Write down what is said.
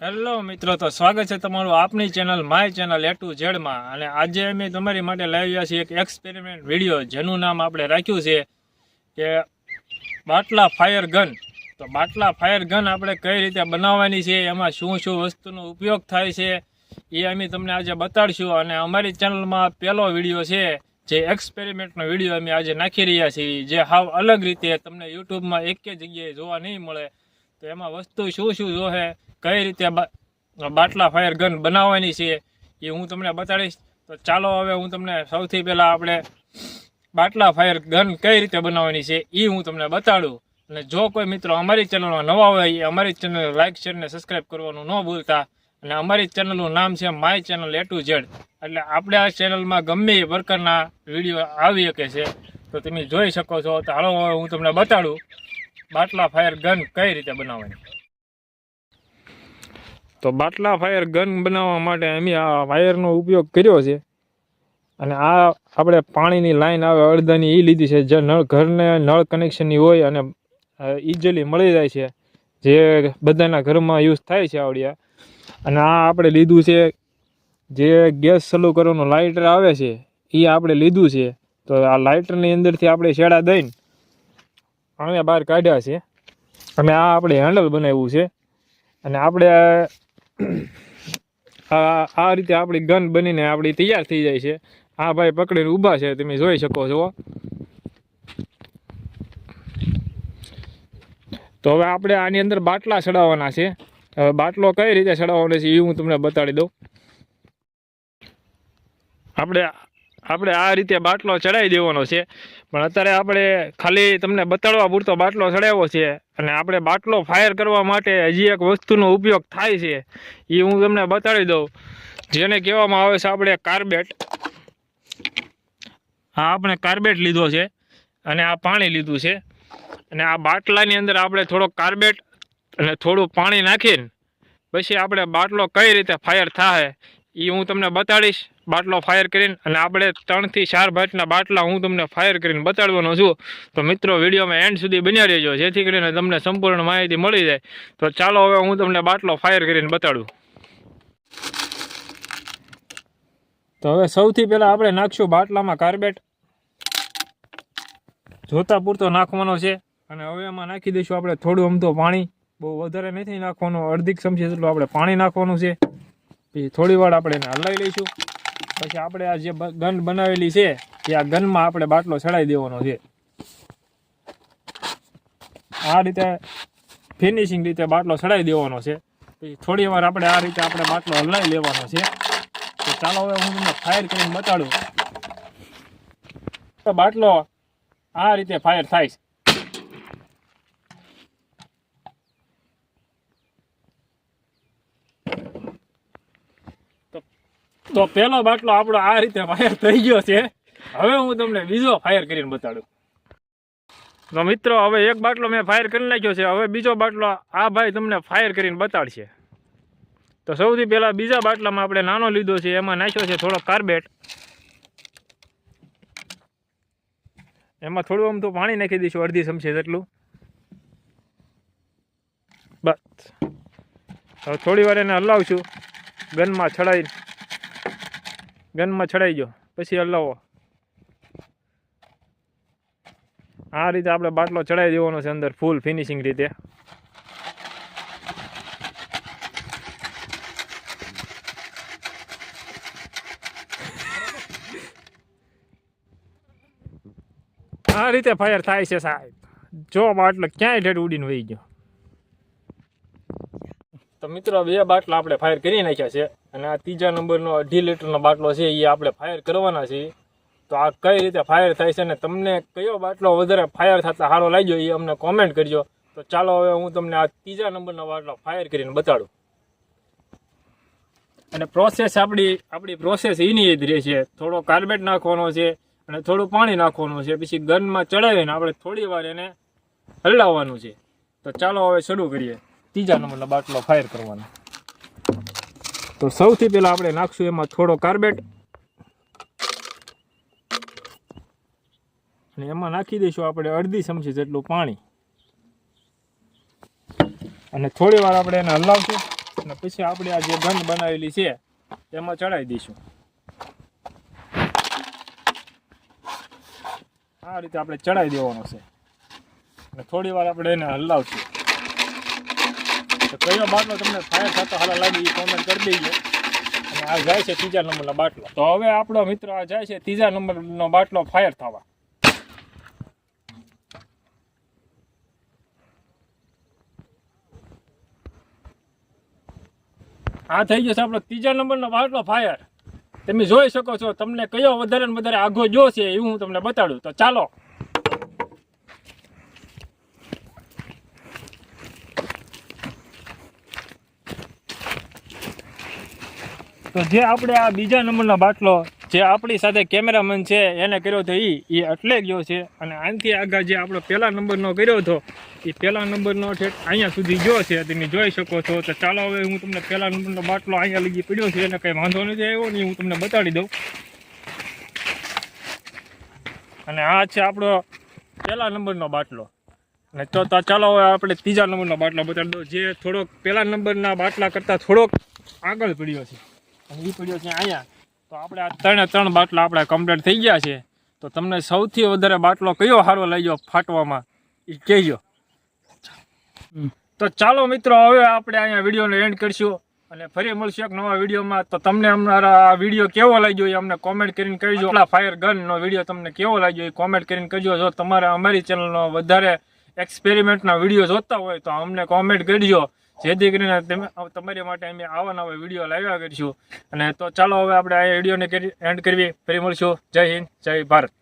Hello મિત્રો, તો સ્વાગત છે તમારું આપની channel my channel A to ઝેડમાં અને આજે અમે તમારી માટે લાવ્યા છીએ એક એક્સપેરિમેન્ટ વીડિયો જેનું નામ આપણે રાખ્યું છે કે બાટલા ફાયર ગન તો બાટલા ફાયર ગન આપણે કઈ રીતે બનાવવાની છે, એમાં શું શું વસ્તુનો ઉપયોગ થાય છે, એ અમે તમને આજે બતાડશું. અને અમારી ચેનલમાં પહેલો વીડિયો છે, જે એક્સપેરિમેન્ટનો વીડિયો અમે આજે નાખી રહ્યા છીએ, જે હાવ અલગ રીતે તમને યુટ્યુબમાં એક જગ્યાએ જોવા નહીં મળે. તો એમાં વસ્તુ શું શું જોહે કઈ રીતે બાટલા ફાયર ગન બનાવવાની છે એ હું તમને બતાડીશ. તો ચાલો હવે હું તમને સૌથી પહેલાં આપણે બાટલા ફાયર ગન કઈ રીતે બનાવવાની છે એ હું તમને બતાડું. અને જો કોઈ મિત્રો અમારી ચેનલમાં નવા હોય એ અમારી ચેનલ લાઇક શેર ને સબસ્ક્રાઈબ કરવાનું ન ભૂલતા. અને અમારી ચેનલનું નામ છે my channel A to Z એટલે આપણે આ ચેનલમાં ગમે એ પ્રકારના વીડિયો આવી શકે છે. તો તમે જોઈ શકો છો. તો હાલો હું તમને બતાડું બાટલા ફાયર ગન કઈ રીતે બનાવવાની. તો બાટલા ફાયર ગન બનાવવા માટે અમે આ વાયરનો ઉપયોગ કર્યો છે. અને આ આપણે પાણીની લાઈન આવે, અડધાની એ લીધી છે. જે નળ, ઘરને નળ કનેક્શનની હોય અને ઇઝીલી મળી જાય છે. જે બધાના ઘરમાં યુઝ થાય છે આવડિયા. અને આ આપણે લીધું છે, જે ગેસ ચાલુ કરવાનું લાઇટર આવે છે એ આપણે લીધું છે. તો આ લાઇટરની અંદરથી આપણે શેડા દઈને આને બહાર કાઢ્યા છે. અને આ આપણે હેન્ડલ બનાવ્યું છે. અને આપણે આ રીતે આપણી ગન બનીને આપણી તૈયાર થઈ જાય છે. આ ભાઈ પકડીને ઊભા છે, તમે જોઈ શકો છો. તો હવે આપણે આની અંદર બાટલા ચડાવવાના છે. હવે બાટલો કઈ રીતે ચડાવવાનો છે એ હું તમને બતાડી દઉં. આપણે આપણે આ રીતે બાટલો ચડાવી દેવાનો છે. પણ અત્યારે આપણે ખાલી તમને બતાડવા પૂરતો બાટલો ચડાવ્યો છે અને આપણે બાટલો ફાયર કરવા માટે હજી એક વસ્તુનો ઉપયોગ થાય છે. એ હું તમને બતાડી દઉં. જેને કહેવામાં આવે છે આપણે કાર્બેટ. આ આપણે કાર્બેટ લીધો છે અને આ પાણી લીધું છે. અને આ બાટલાની અંદર આપણે થોડો કાર્બેટ અને થોડું પાણી નાખીને પછી આપણે બાટલો કઈ રીતે ફાયર થાય એ હું તમને બતાડીશ. બાટલો ફાયર કરીને અને આપણે ત્રણથી ચાર ભાટના બાટલા હું તમને ફાયર કરીને બતાડવાનો છું. તો મિત્રો વિડીયોમાં એન્ડ સુધી બન્યા રહેજો. જેથી કરીને તમને સંપૂર્ણ માહિતી મળી જાય. તો ચાલો હવે હું તમને બાટલો ફાયર કરીને બતાડું. તો હવે સૌથી પહેલાં આપણે નાખશું બાટલામાં કાર્બેટ જોતા પૂરતો નાખવાનો છે. અને હવે એમાં નાખી દઈશું આપણે થોડું અમથું પાણી. બહુ વધારે નથી નાખવાનું. અડધી ચમચી જેટલું આપણે પાણી નાખવાનું છે. પછી થોડી વાર આપણે એને હલાવી લઈશું. પછી આપણે આ જે ગન બનાવેલી છે, એ આ ગનમાં આપણે બાટલો ચડાવી દેવાનો છે. આ રીતે ફિનિશિંગ રીતે બાટલો ચડાવી દેવાનો છે. પછી થોડી વાર આપણે આ રીતે આપણે બાટલો હલાવી લેવાનો છે. તો ચાલો હવે હું તમને ફાયર કરીને બતાડું. તો બાટલો આ રીતે ફાયર થાય છે. તો પહેલો બાટલો આપણો આ રીતે ફાયર થઈ ગયો છે. હવે હું તમને બીજો ફાયર કરીને બતાડું. તો મિત્રો, હવે એક બાટલો મેં ફાયર કરી નાખ્યો છે. હવે બીજો બાટલો આ ભાઈ તમને ફાયર કરીને બતાડશે. તો સૌથી પહેલાં બીજા બાટલામાં આપણે નાનો લીધો છે. એમાં નાખ્યો છે થોડો કાર્બેટ. એમાં થોડું આમ તો પાણી નાખી દઈશું, અડધી ચમચી જેટલું. બસ. હવે થોડી વાર એને હલાવશું. ગનમાં છડાઈ ગનમાં છડાઈ ગયો. પછી હલાવો. આ રીતે આપણે બાટલો ચડાવી દેવાનો છે અંદર ફૂલ ફિનિશિંગ રીતે. આ રીતે ફાયર થાય છે સાહેબ. જો બાટલો ક્યાંય ઠેઠ ઉડીને વહી ગયો. તો મિત્રો બે બાટલા આપણે ફાયર કરી નાખ્યા છે. અને આ ત્રીજા નંબરનો અઢી લીટરનો બાટલો છે એ આપણે ફાયર કરવાના છે. તો આ કઈ રીતે ફાયર થાય છે અને તમને કયો બાટલો વધારે ફાયર થતા સારો લાગ્યો એ અમને કોમેન્ટ કરજો. તો ચાલો હવે હું તમને આ ત્રીજા નંબરનો બાટલો ફાયર કરીને બતાડું. અને પ્રોસેસ આપણી આપણી પ્રોસેસ એની જ રહે છે. થોડો કાર્બેટ નાખવાનો છે અને થોડું પાણી નાખવાનું છે. પછી ગનમાં ચડાવીને આપણે થોડી વાર એને હલાવવાનું છે. તો ચાલો હવે શરૂ કરીએ. ત્રીજા નંબરનો બાટલો ફાયર કરવાનો. તો સૌથી પહેલાં આપણે નાખશું એમાં થોડો કાર્બેટ અને એમાં નાખી દઈશું આપણે અડધી ચમચી જેટલું પાણી. અને થોડી વાર આપણે એને હલાવશું. અને પછી આપણે આ જે ગંધ બનાવેલી છે, એમાં ચડાવી દઈશું. આ રીતે આપણે ચડાવી દેવાનો છે. અને થોડી વાર આપણે એને હલાવશું. તો કયો બાટલો તમને ફાયર થતો હાલા લાગી એ કોમેન્ટ કરી દઈએ અને આ જાય છે ત્રીજા નંબરનો બાટલો. તો હવે આપણો મિત્ર આ જાય છે ત્રીજા નંબરનો બાટલો ફાયર થવા. આ થઈ જશે આપણો ત્રીજા નંબરનો બાટલો ફાયર તમે જોઈ શકો છો, તમને કયો વધારે ને વધારે આઘો જો છે એવું હું તમને બતાડું. તો ચાલો. તો જે આપણે આ બીજા નંબરનો બાટલો, જે આપણી સાથે કેમેરામેન છે, એને કર્યો હતો એ એ એટલે ગયો છે. અને આનાથી આગળ જે આપણો પહેલા નંબરનો કર્યો હતો એ પહેલા નંબરનો ઠેઠ અહીંયા સુધી ગયો છે. તમે જોઈ શકો છો. તો ચાલો હવે હું તમને પહેલા નંબરનો બાટલો અહીંયા લગી પડ્યો છે, એને કંઈ વાંધો નથી આવ્યો ને હું તમને બતાડી દઉં. અને આ છે આપણો પહેલા નંબરનો બાટલો. અને તો ચાલો હવે આપણે ત્રીજા નંબરનો બાટલો બતાડી દઉં. જે થોડોક પહેલા નંબરના બાટલા કરતાં થોડોક આગળ પડ્યો છે. એ પડ્યો છે અહીંયા. તો આપણે આ ત્રણે ત્રણ બાટલા આપણે કમ્પ્લીટ થઈ ગયા છે. તો તમને સૌથી વધારે બાટલો કયો સારો લાગ્યો ફાટવામાં? એ કહેજો. તો ચાલો મિત્રો હવે આપણે અહીંયા વિડીયોને એન્ડ કરશું અને ફરી મળશું એક નવા વિડીયોમાં. તો તમને અમારા આ વીડિયો કેવો લાગ્યો એ અમને કોમેન્ટ કરીને કહેજો. આપણા ફાયર ગનનો વીડિયો તમને કેવો લાગ્યો એ કોમેન્ટ કરીને કહેજો. જો તમારે અમારી ચેનલનો વધારે એક્સપેરિમેન્ટના વીડિયો જોતા હોય તો અમને કોમેન્ટ કરજો. જેથી કરીને તમે તમારી માટે અમે આવા નવા વીડિયો લાવ્યા કરીશું. અને તો ચાલો હવે આપણે આ વિડીયોને એન્ડ કરવી ફરી મળશું. જય હિન્દ, જય ભારત.